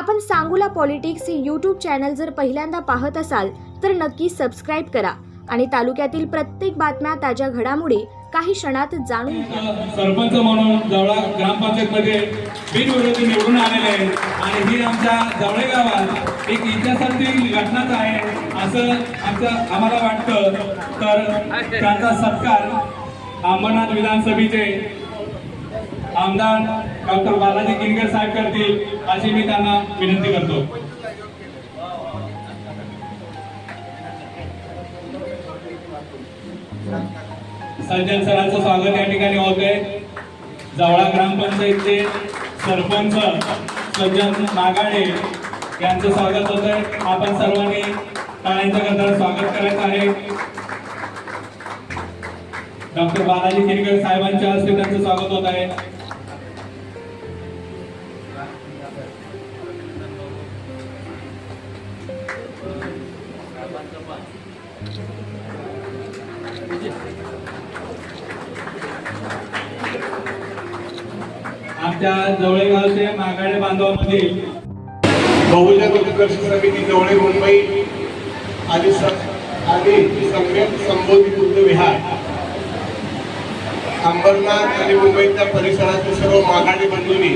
आपण सांगूला पॉलिटिक्स हे YouTube channel जर पहिल्यांदा पाहत असाल तर नक्की सबस्क्राईब करा. आणि तालुक्यातील प्रत्येक बातम्या ताज्या घडामोडी काही क्षणात जाणून सरपंच म्हणून जवळा ग्रामपंचायतमध्ये बिनविरोधी निवडून आलेले आहे आणि ही आमच्या जवळे गावात एक इतिहासातील घटनाच आहे असं आमचं आम्हाला वाटतं. तर त्यांचा सत्कार अंबरनाथ विधानसभेचे आमदार डॉक्टर बालाजी किनकर साहेब करतील अशी मी त्यांना विनंती करतो. सज्जन सरांचं स्वागत या ठिकाणी होत आहे जवळा ग्रामपंचायतचे सरपंच सज्जन नागाडे यांचं स्वागत होत आहे आपण सर्वांनी टाळ्यांच्या गजरात स्वागत करायचं आहे. डॉक्टर बालाजी किरकर साहेबांच्या हस्ते त्यांचं स्वागत होत आहे. आमच्या जवळगावचे मागाडे बांधवामधील बहुजन उत्कर्ष समिती जवळे मुंबई आदी आदी आणि सम्यक संबोधित बुद्ध विहार. अंबरनाथ आणि मुंबईच्या परिसरातील सर्व मागाडी बंधूंनी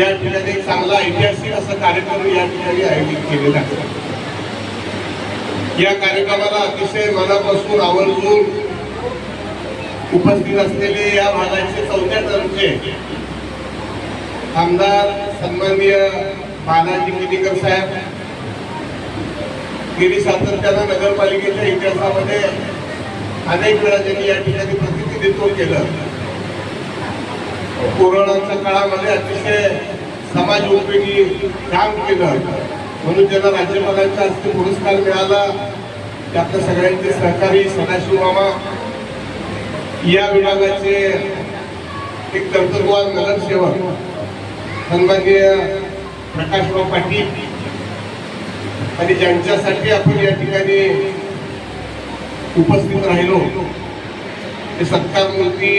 या ठिकाणी एक चांगला ऐतिहासिक असा कार्यक्रम या ठिकाणी आयोजित केलेला आहे. या कार्यक्रमाला अतिशय मनापासून आवर्जून उपस्थित असलेले या भागाचे चौथ्या टर्मचे आमदार सन्माननीय बालाजी किनीकर साहेब. गेली सातत्यानं नगरपालिकेच्या इतिहासामध्ये अनेक वेळा त्यांनी या ठिकाणी प्रतिनिधित्व केलं. कोरोनाच्या काळामध्ये अतिशय समाज उपयोगी काम केलं. म्हणून त्यांना राज्यपालांच्या हस्ते पुरस्कार मिळाला. त्यातलं सगळ्यांचे सहकारी सदाशिव मामा या विभागाचे एक कर्तृत्ववान नगरसेवक सन्माननीय प्रकाशराव पाटील. आणि ज्यांच्यासाठी आपण या ठिकाणी उपस्थित राहिलो ते सत्कार मूर्ती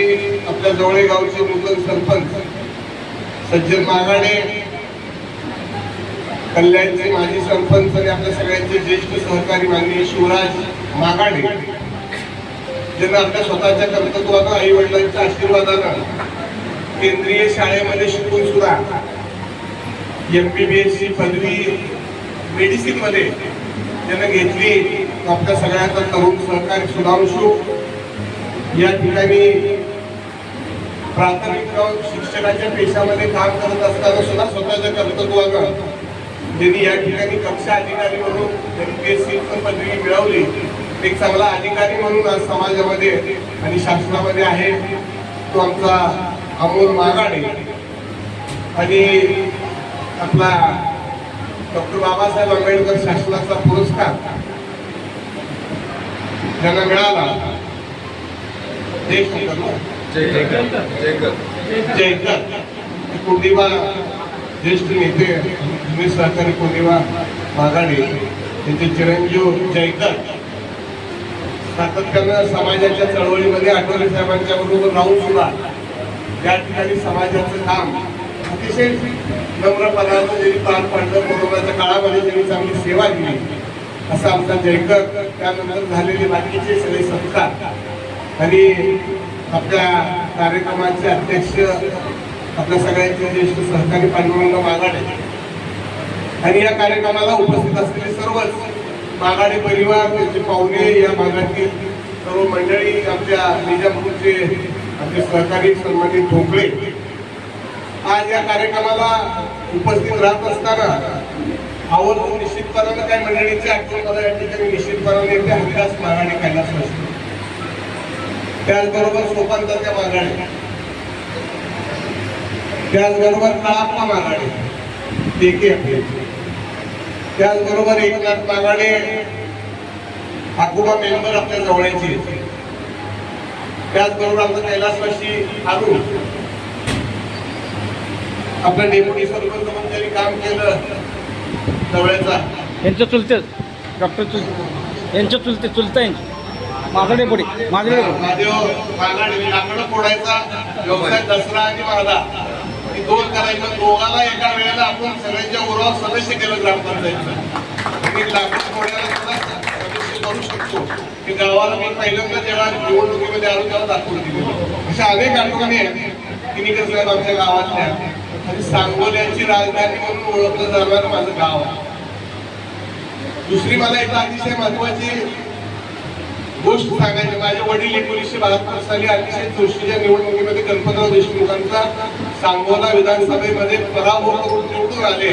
आपल्या जवळे गावचे नूतन सरपंच सज्जन मागाडे कल्याणचे माजी सरपंच आणि आपल्या सगळ्यांचे ज्येष्ठ सहकारी माननीय शिवराज मागाडे ज्यांना आपल्या स्वतःच्या कर्तृत्वानं आई वडिलांच्या आशीर्वादानं केंद्रीय शाळेमध्ये शिकून सुद्धा एम बी बी एस ची पदवी मेडिसिनमध्ये त्यांना घेतली. आपल्या सगळ्यांचा तरुण सहकारी सुधांशू. या ठिकाणी प्राथमिक शिक्षणाच्या पेशामध्ये काम करत असताना सुद्धा स्वतःच्या कर्तृत्वानं त्यांनी या ठिकाणी कक्षा अधिकारी म्हणून एम बी एस सी पदवी मिळवली. एक चांगला अधिकारी म्हणून आज समाजामध्ये आणि शासनामध्ये आहे. तो आमचा अमोल मागाडे. आणि आपला डॉक्टर बाबासाहेब आंबेडकर शासनाचा पुरस्कार ज्यांना मिळाला? जयकर ज्येष्ठ नेते सहकारी कुर्दिबा मागाडे. त्यांचे चिरंजीव जयकर. सातत्यानं समाजाच्या चळवळीमध्ये आठवले साहेबांच्या बरोबर राहून सुद्धा या ठिकाणी समाजाचं काम अतिशय नम्रपणानं त्यांनी पार पाडलं कोरोनाच्या काळामध्ये त्यांनी चांगली सेवा दिली असा आमचा जयकर त्यानंतर झालेले बाकीचे सगळे सत्कार आणि आपल्या कार्यक्रमाचे अध्यक्ष आपल्या सगळ्यांचे ज्येष्ठ सहकारी पांडुरंग मागाडे आणि या कार्यक्रमाला उपस्थित असलेले सर्वच मागाडे परिवार त्यांचे पाहुणे या भागातील सर्व मंडळी आमच्या निजामपूरचे आमचे सहकारी सन्मानित ढोकळे आज या कार्यक्रमाला उपस्थित राहत असताना आवर्जून निश्चितपणानं काही मंडळींची आठवण मला या ठिकाणी निश्चितपणाने येते हरिदास मागाडे कैलास असतो त्याचबरोबर सोपांतरच्या मागाडे त्याचबरोबर काळाप्पा मागाडे ते आपले. त्याचबरोबर एकनाथ मागाडे आकुबा मेंबर आपल्या जवळचे त्याचबरोबर आमचा कैलासवासी अरुण आपल्या डेप्युटी सरपंच म्हणून त्यांनी काम केलं जवळचा यांच्या चुलते डॉक्टर चुल यांच्या चुलते चुलता यांची माझा डेपुटी माझा डेपुटी महादेव मागाडे लाकडं फोडायचा व्यवसाय दसरा आणि ही दोन करायचं. दोघाला एका वेळेला आपण सगळ्यांच्या उरावर सदस्य केलं ग्रामपंचायतचं. एक लाकूड सुद्धा सदस्य करू शकतो. की गावाला मी पहिल्यांदा जेव्हा निवडणुकीमध्ये आलो तेव्हा दाखवून दिले अशा अनेक आठवणी आहेत. की कसं आहेत आमच्या गावातल्या आणि सांगोल्याची राजधानी म्हणून ओळखलं जाणारं माझं गाव आहे. दुसरी मला एक अतिशय महत्वाची गोष्ट सांगायची माझे वडील एकोणीसशे बहात्तर साली अतिशय जोशीच्या निवडणुकीमध्ये गणपतराव देशमुखांचा सांगोला विधानसभेमध्ये पराभव करून निवडून आले.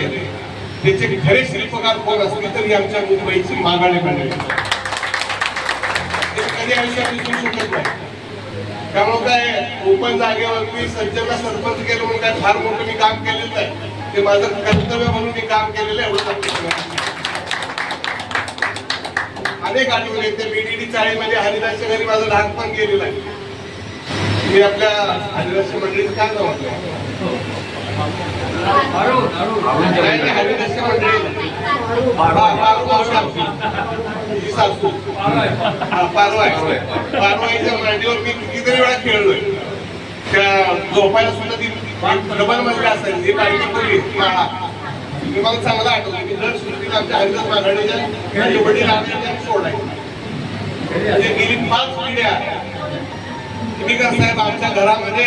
त्याचे खरे शिल्पकार कोण असले तरी आमच्या मुंबईची मागाणे मंडळी ते कधी आयुष्यात विसरू शकत नाही. त्यामुळे काय ओपन जागेवरती सज्जना सरपंच केलं म्हणून काय फार मोठं मी काम केलेलं नाही. ते माझं कर्तव्य म्हणून मी काम केलेलं आहे एवढं सांगतो. अनेक आठवणी आहेत. त्या बीडीडी चाळीमध्ये हरिदासच्या घरी माझं लहानपण गेलेलं आहे. मी आपल्या हरिदासच्या मंडळीचं काय नाव म्हटलं? हरिदासच्या मंडळी. सासू. हा, पारवाईच्या मांडीवर मी कितीतरी वेळा खेळलोय. त्या झोपायला सुद्धा ती डबल मजला असायची. ही पाहिजे पूर्वी मी मला चांगला आठवतो की दर सुट्टीला आमच्या हरिदास मागाडीच्या माझे वडील आणायचे म्हणजे गेली पाच पिढ्या कितीकर साहेब आमच्या घरामध्ये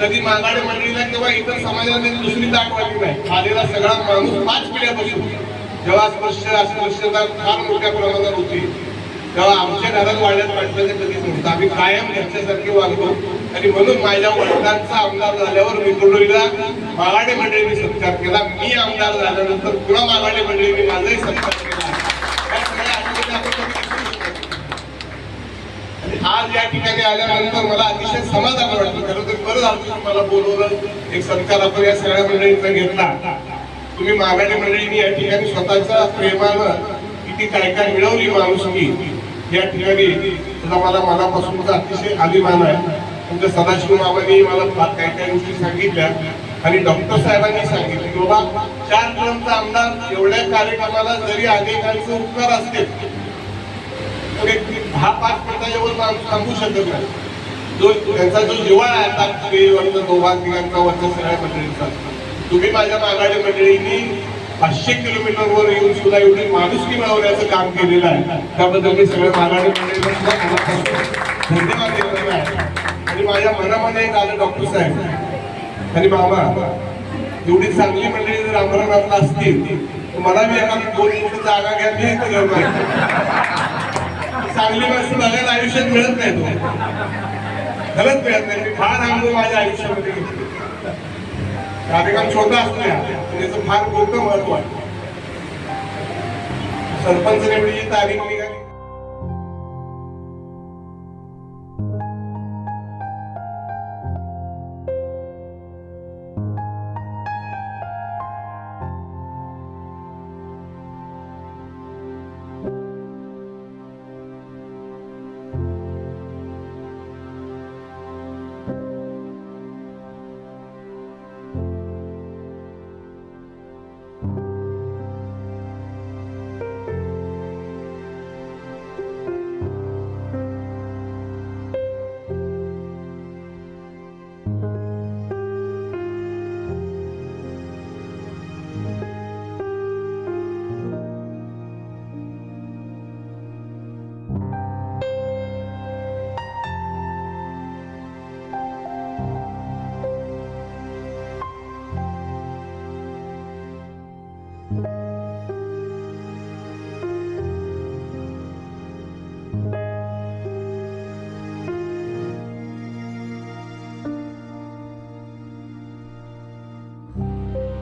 कधी मागाडे मंडळीला किंवा इतर समाजाला त्यांनी दुसरी ताट वाटली नाही. आलेला सगळा माणूस पाच पिढ्यापासून जेव्हा स्पर्श अस्पृश्यता फार मोठ्या प्रमाणात होती. तेव्हा आमच्या घरात वाड्यात ते कधीच नव्हतं. आम्ही कायम घरच्यासारखे वागतो आणि म्हणून माझ्या वडिलांचा आमदार झाल्यावर मी कुंडलीला मागाडे मंडळीने सत्कार केला. मी आमदार झाल्यानंतर पुन्हा मागाडे मंडळीने माझाही सत्कार केला. या सगळ्या आठवणी आपण आज या ठिकाणी आल्यानंतर मला अतिशय समाधान वाटलं. खरं तर बरं झालं मला बोलवलं. एक सत्कार आपण या सगळ्या मंडळींचा घेतला. तुम्ही मागाडे मंडळींनी या ठिकाणी स्वतःच्या प्रेमानं किती काय काय मिळवली माणुसकी या ठिकाणी तुला मला मनापासूनचा अतिशय अभिमान आहे. तुमच्या सदाशिव बाबांनी मला काही काही गोष्टी सांगितल्या. आणि डॉक्टर साहेबांनी सांगितलं की बाबा चार ग्रामचा आमदार एवढ्या कार्यक्रमाला जरी अनेकांचे उपकार असतील. तर एक दहा पाच मिनिटाच्यावर सांगू थांबू शकत नाही. जो त्यांचा जो जिव्हाळा आहे ताकदीवरचा तिघांचा वरच्या सगळ्या मंडळींचा. तुम्ही माझ्या माघाडी मंडळींनी पाचशे किलोमीटर वर येऊन सुद्धा एवढी माणुसकी मिळवण्याचं काम केलेलं आहे. त्याबद्दल मी सगळ्या माघाडी मंडळींना सुद्धा धन्यवाद देणार आहे. आणि माझ्या मनामध्ये एक आलं डॉक्टर साहेब. आणि मामा एवढी चांगली मंडळी जर अमरनाथला असतील तर मला बी एका दोन इंच जागा घ्या मी चांगली माणसं बघायला आयुष्यात मिळत नाही तो हो. खरंच मिळत नाही मी फार अनुभव माझ्या आयुष्यामध्ये घेतले. कार्यक्रम छोटा असतो त्याचं याचं फार मोठं महत्त्व आहे. सरपंच निवडीची तारीख